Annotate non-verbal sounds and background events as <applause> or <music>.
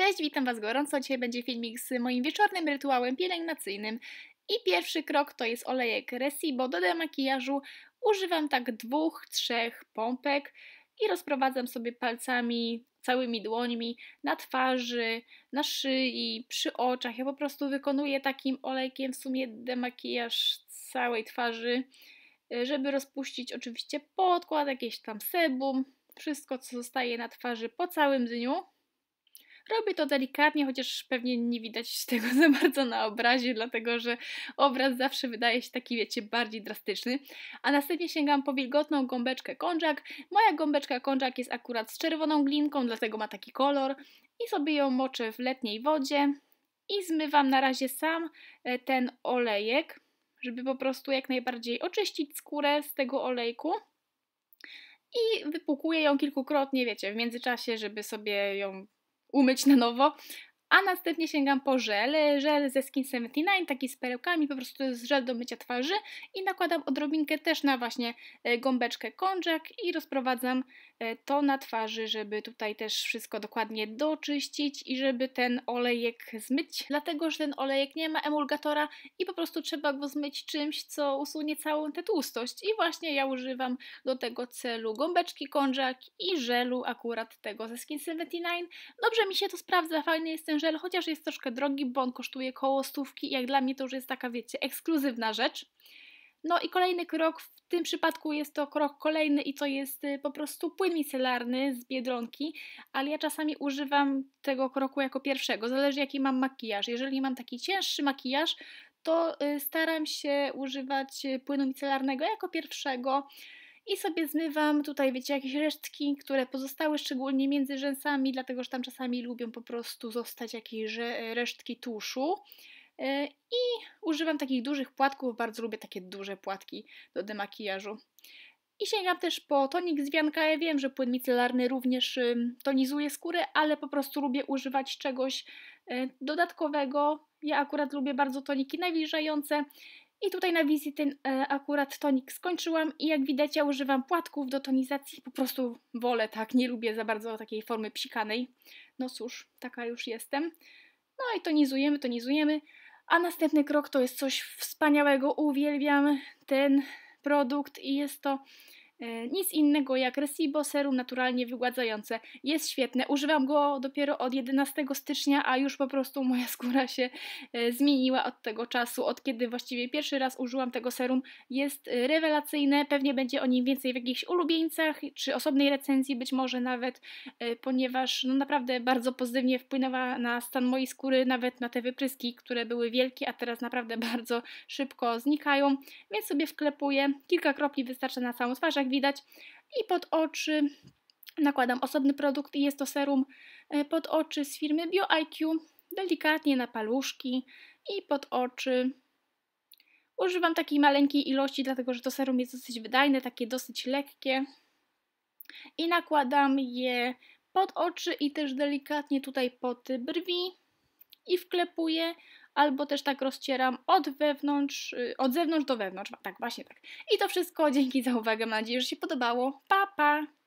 Cześć, witam Was gorąco. Dzisiaj będzie filmik z moim wieczornym rytuałem pielęgnacyjnym. I pierwszy krok to jest olejek Resibo. Do demakijażu używam tak dwóch, trzech pompek i rozprowadzam sobie palcami, całymi dłońmi na twarzy, na szyi, przy oczach. Ja po prostu wykonuję takim olejkiem w sumie demakijaż całej twarzy, żeby rozpuścić oczywiście podkład, jakieś tam sebum, wszystko co zostaje na twarzy po całym dniu. Robię to delikatnie, chociaż pewnie nie widać tego <laughs> za bardzo na obrazie, dlatego że obraz zawsze wydaje się taki, wiecie, bardziej drastyczny. A następnie sięgam po wilgotną gąbeczkę konżak. Moja gąbeczka konżak jest akurat z czerwoną glinką, dlatego ma taki kolor. I sobie ją moczę w letniej wodzie i zmywam na razie sam e, ten olejek, żeby po prostu jak najbardziej oczyścić skórę z tego olejku i wypłukuję ją kilkukrotnie, wiecie, w międzyczasie, żeby sobie ją umyć na nowo. A następnie sięgam po żel, żel ze Skin 79, taki z perełkami, po prostu to jest żel do mycia twarzy. I nakładam odrobinkę też na właśnie e, gąbeczkę konżak i rozprowadzam e, to na twarzy, żeby tutaj też wszystko dokładnie doczyścić i żeby ten olejek zmyć, dlatego że ten olejek nie ma emulgatora i po prostu trzeba go zmyć czymś, co usunie całą tę tłustość. I właśnie ja używam do tego celu gąbeczki konżak i żelu akurat tego ze Skin 79. Dobrze mi się to sprawdza, fajny jest ten żel, chociaż jest troszkę drogi, bo on kosztuje koło stówki jak dla mnie to już jest taka, wiecie, ekskluzywna rzecz. No i kolejny krok, w tym przypadku jest to krok kolejny i to jest y, po prostu płyn micelarny z Biedronki, ale ja czasami używam tego kroku jako pierwszego, zależy jaki mam makijaż. Jeżeli mam taki cięższy makijaż, to y, staram się używać płynu micelarnego jako pierwszego, i sobie zmywam tutaj, wiecie, jakieś resztki, które pozostały szczególnie między rzęsami, dlatego że tam czasami lubią po prostu zostać jakieś resztki tuszu. E, I używam takich dużych płatków, bardzo lubię takie duże płatki do demakijażu. I sięgam też po tonik z wianka. Ja wiem, że płyn micelarny również tonizuje skórę, ale po prostu lubię używać czegoś e, dodatkowego. Ja akurat lubię bardzo toniki nawilżające i tutaj na wizji ten e, akurat tonik skończyłam i jak widać ja używam płatków do tonizacji, po prostu wolę tak, nie lubię za bardzo takiej formy psikanej. No cóż, taka już jestem. No i tonizujemy, tonizujemy. A następny krok to jest coś wspaniałego, uwielbiam ten produkt i jest to nic innego jak Resibo Serum naturalnie wygładzające. Jest świetne. Używam go dopiero od 11 stycznia, a już po prostu moja <laughs> skóra się e, zmieniła od tego czasu, od kiedy właściwie pierwszy raz użyłam tego serum. Jest e, rewelacyjne. Pewnie będzie o nim więcej w jakichś ulubieńcach, czy osobnej recenzji być może nawet, ponieważ no naprawdę bardzo pozytywnie wpłynęła na stan mojej skóry, nawet na te wypryski, które były wielkie, a teraz naprawdę <laughs> bardzo szybko znikają. Więc sobie wklepuję. Kilka kropli wystarcza na całą twarz, jak widać. I pod oczy nakładam osobny produkt i jest to serum e, pod oczy z firmy BioIQ. Delikatnie na paluszki i pod oczy. Używam takiej maleńkiej ilości, dlatego że to serum jest dosyć wydajne, takie dosyć lekkie. I nakładam je pod oczy i też delikatnie tutaj pod brwi i wklepuję albo też tak rozcieram od wewnątrz, y, od zewnątrz do wewnątrz, tak, właśnie tak. I to wszystko, dzięki za uwagę, mam nadzieję, że się podobało. Pa, pa!